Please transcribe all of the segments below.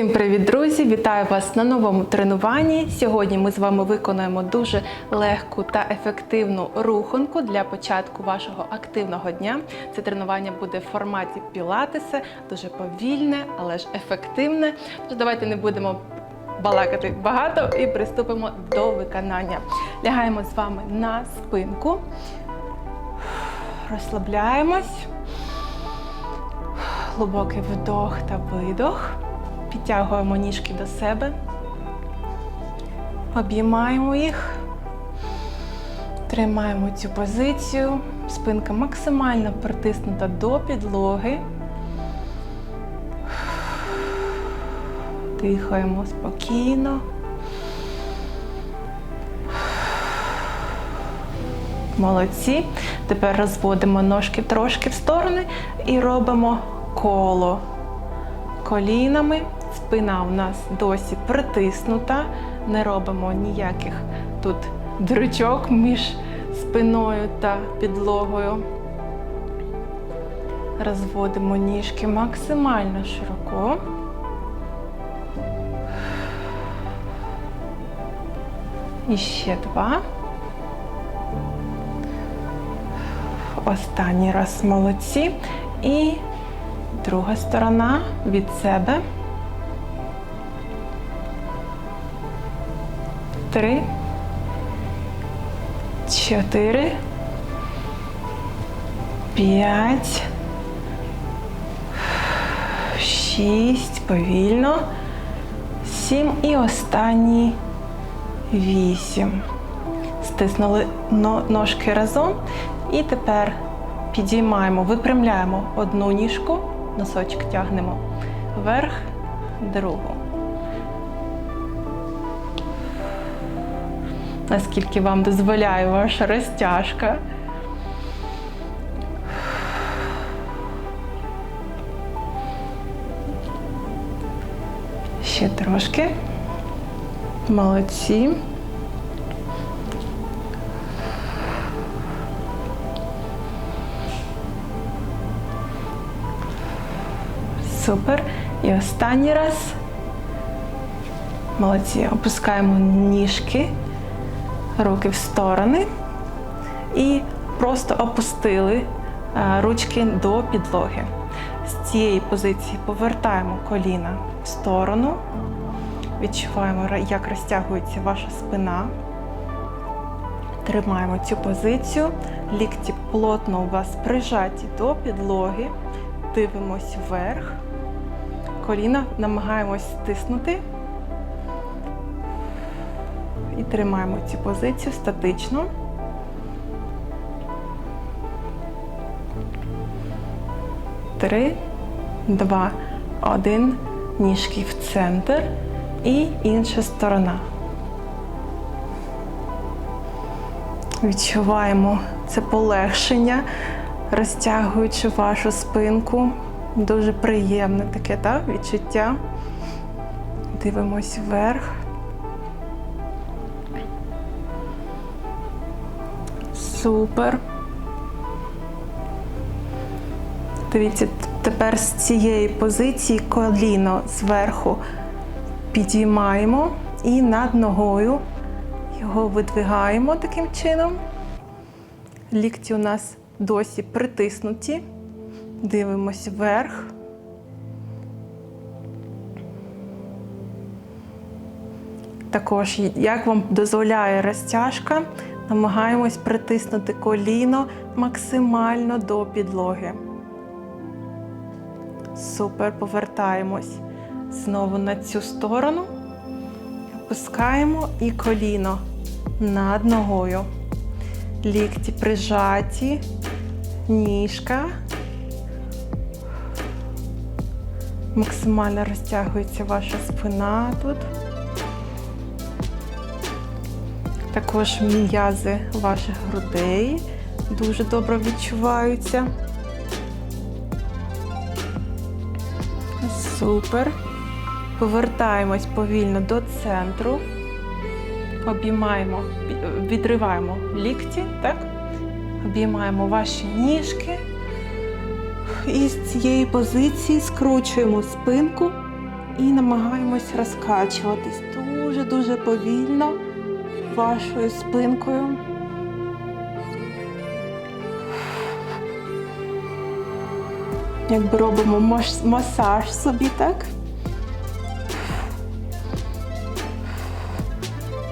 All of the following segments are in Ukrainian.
Всім привіт, друзі! Вітаю вас на новому тренуванні. Сьогодні ми з вами виконаємо дуже легку та ефективну руханку для початку вашого активного дня. Це тренування буде в форматі пілатеса, дуже повільне, але ж ефективне. Тож давайте не будемо балакати багато і приступимо до виконання. Лягаємо з вами на спинку, розслабляємось. Глибокий вдох та видох. Підтягуємо ніжки до себе. Обіймаємо їх. Тримаємо цю позицію. Спинка максимально притиснута до підлоги. Дихаємо спокійно. Молодці. Тепер розводимо ножки трошки в сторони і робимо коло колінами. Спина у нас досі притиснута. Не робимо ніяких тут дрючок між спиною та підлогою. Розводимо ніжки максимально широко. І ще два. Останній раз молодці. І друга сторона від себе. Три. Чотири. П'ять. Шість. Повільно. Сім. І останній вісім. Стиснули ножки разом. І тепер підіймаємо, випрямляємо одну ніжку, носочок тягнемо вверх, другу. Наскільки вам дозволяє ваша розтяжка. Ще трошки. Молодці. Супер. І останній раз. Молодці. Опускаємо ніжки, руки в сторони і просто опустили е, ручки до підлоги. З цієї позиції повертаємо коліна в сторону. Відчуваємо, як розтягується ваша спина. Тримаємо цю позицію. Лікті плотно у вас прижаті до підлоги. Дивимось вверх. Коліна намагаємось стиснути. Тримаємо цю позицію статично. Три, два, один. Ніжки в центр і інша сторона. Відчуваємо це полегшення, розтягуючи вашу спинку. Дуже приємне таке так, відчуття. Дивимось вверх. Супер. Дивіться, тепер з цієї позиції коліно зверху підіймаємо і над ногою його видвигаємо таким чином. Лікті у нас досі притиснуті. Дивимось вверх. Також, як вам дозволяє розтяжка, намагаємось притиснути коліно максимально до підлоги. Супер, повертаємось знову на цю сторону. Опускаємо і коліно над ногою. Лікті прижаті, ніжка. Максимально розтягується ваша спина тут. Також м'язи ваших грудей дуже добре відчуваються. Супер. Повертаємось повільно до центру. Обіймаємо, відриваємо лікті, так? Обіймаємо ваші ніжки. І з цієї позиції скручуємо спинку і намагаємось розкачуватись дуже-дуже повільно вашою спинкою. Якби робимо масаж собі, так?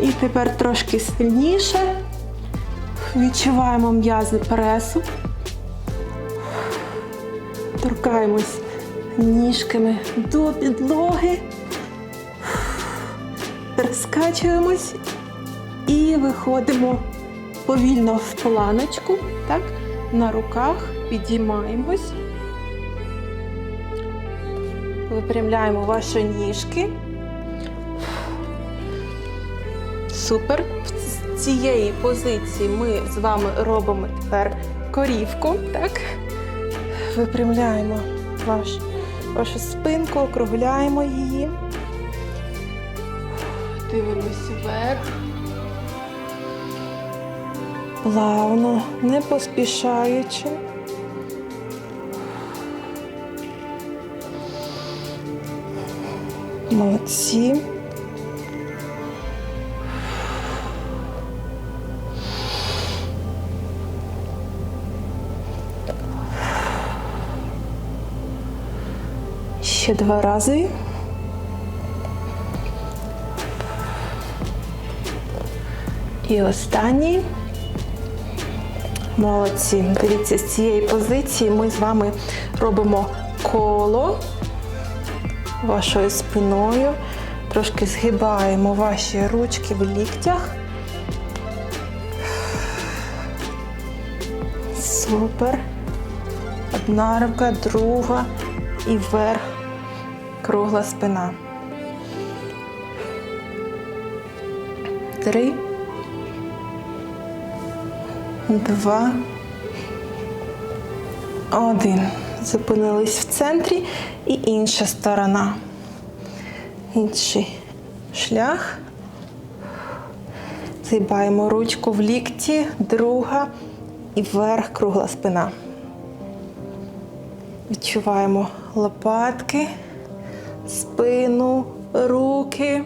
І тепер трошки сильніше. Відчуваємо м'язи пресу. Торкаємось ніжками до підлоги. Розкачуємось і виходимо повільно в планочку, так? На руках підіймаємось. Випрямляємо ваші ніжки. Супер. З цієї позиції ми з вами робимо тепер корівку. Так? Випрямляємо ваш, вашу спинку, округляємо її. Дивимось вверх. Плавно, не поспішаючи. Молодці. Ще два рази. І останній. Молодці. Дивіться, з цієї позиції ми з вами робимо коло вашою спиною. Трошки згибаємо ваші ручки в ліктях. Супер. Одна рука, друга і вверх. Кругла спина. Три. Два. Один. Зупинились в центрі і інша сторона. Інший шлях. Згибаємо ручку в лікті, друга і вверх кругла спина. Відчуваємо лопатки, спину, руки.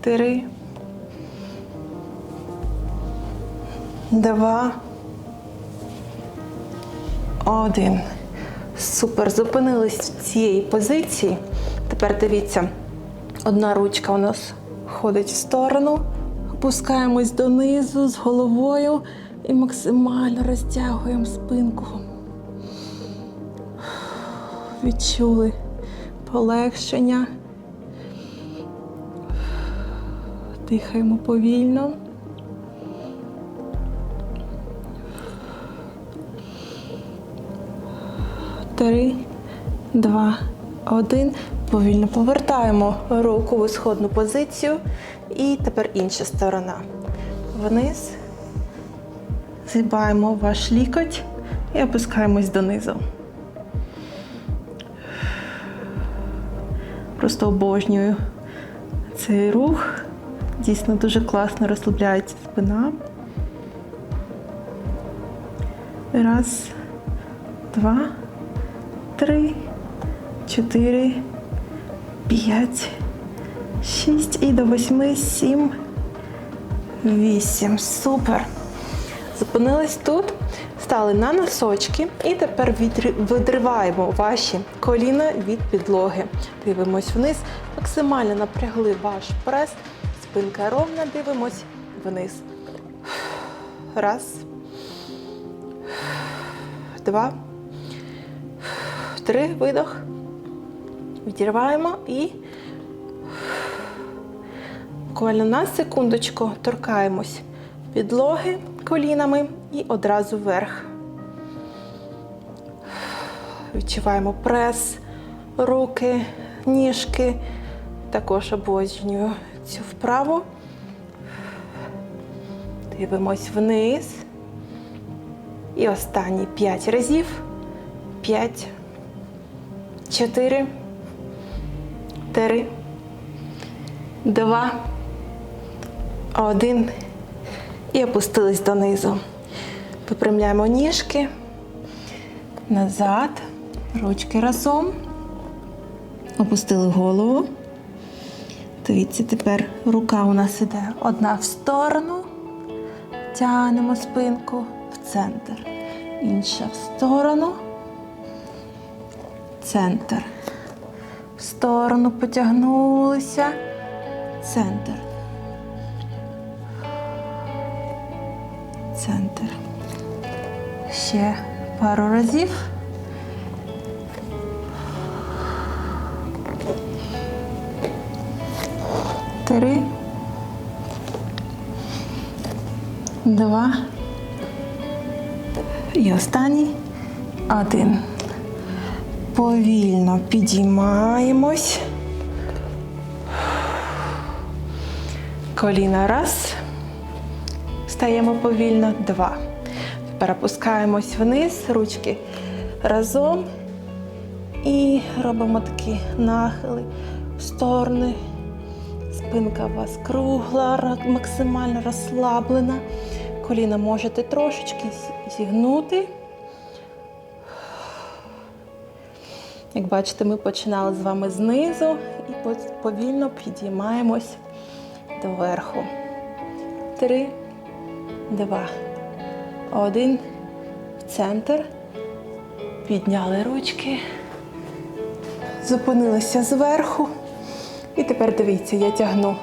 Три. Два. Один. Супер. Зупинились в цій позиції. Тепер дивіться, одна ручка у нас ходить в сторону. Опускаємось донизу з головою і максимально розтягуємо спинку. Відчули полегшення. Дихаємо повільно. Три, два, один. Повільно повертаємо руку в ісходну позицію. І тепер інша сторона. Вниз. Згибаємо ваш лікоть і опускаємось донизу. Просто обожнюю цей рух. Дійсно дуже класно розслабляється спина. Раз, два, три, чотири, п'ять, шість і до восьми, сім, вісім. Супер. Зупинились тут, стали на носочки і тепер видриваємо ваші коліна від підлоги. Дивимось вниз, максимально напрягли ваш прес, спинка ровна, дивимось вниз. Раз. Два. Три. Видох. Відірваємо і буквально на секундочку торкаємось підлоги колінами і одразу вверх. Відчуваємо прес, руки, ніжки. Також обожнюю цю вправу. Дивимось вниз. І останні 5 разів. 5, 4, 3, 2, 1. І опустились донизу. Випрямляємо ніжки назад. Ручки разом. Опустили голову. Дивіться, тепер рука у нас іде одна в сторону. Тягнемо спинку в центр. Інша в сторону. Центр. В сторону потягнулися. Центр. Центр. Ще пару разів. Три. Два. І останній. Один. Повільно підіймаємось. Коліна раз. Стаємо повільно. Два. Тепер опускаємось вниз, ручки разом. І робимо такі нахили в сторони. Спинка у вас кругла, максимально розслаблена. Коліна можете трошечки зігнути. Як бачите, ми починали з вами знизу і повільно підіймаємось доверху. Три, два, один. В центр. Підняли ручки. Зупинилися зверху. І тепер дивіться, я тягну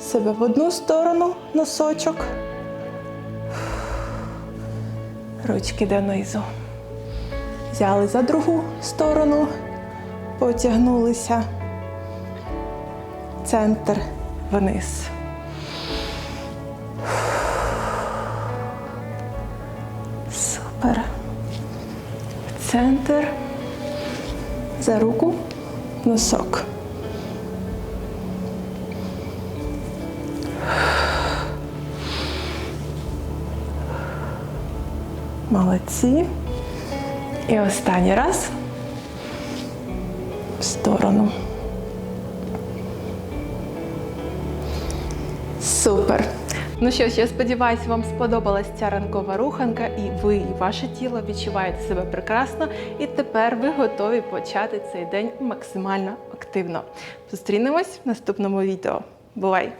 себе в одну сторону носочок. Ручки донизу. Взяли за другу сторону, потягнулися. Центр вниз. Супер. Центр. За руку. Носок. Молодці. І останній раз в сторону. Супер. Ну що ж, я сподіваюся, вам сподобалась ця ранкова руханка, і ви, і ваше тіло відчуваєте себе прекрасно, і тепер ви готові почати цей день максимально активно. Зустрінемось в наступному відео. Бувай!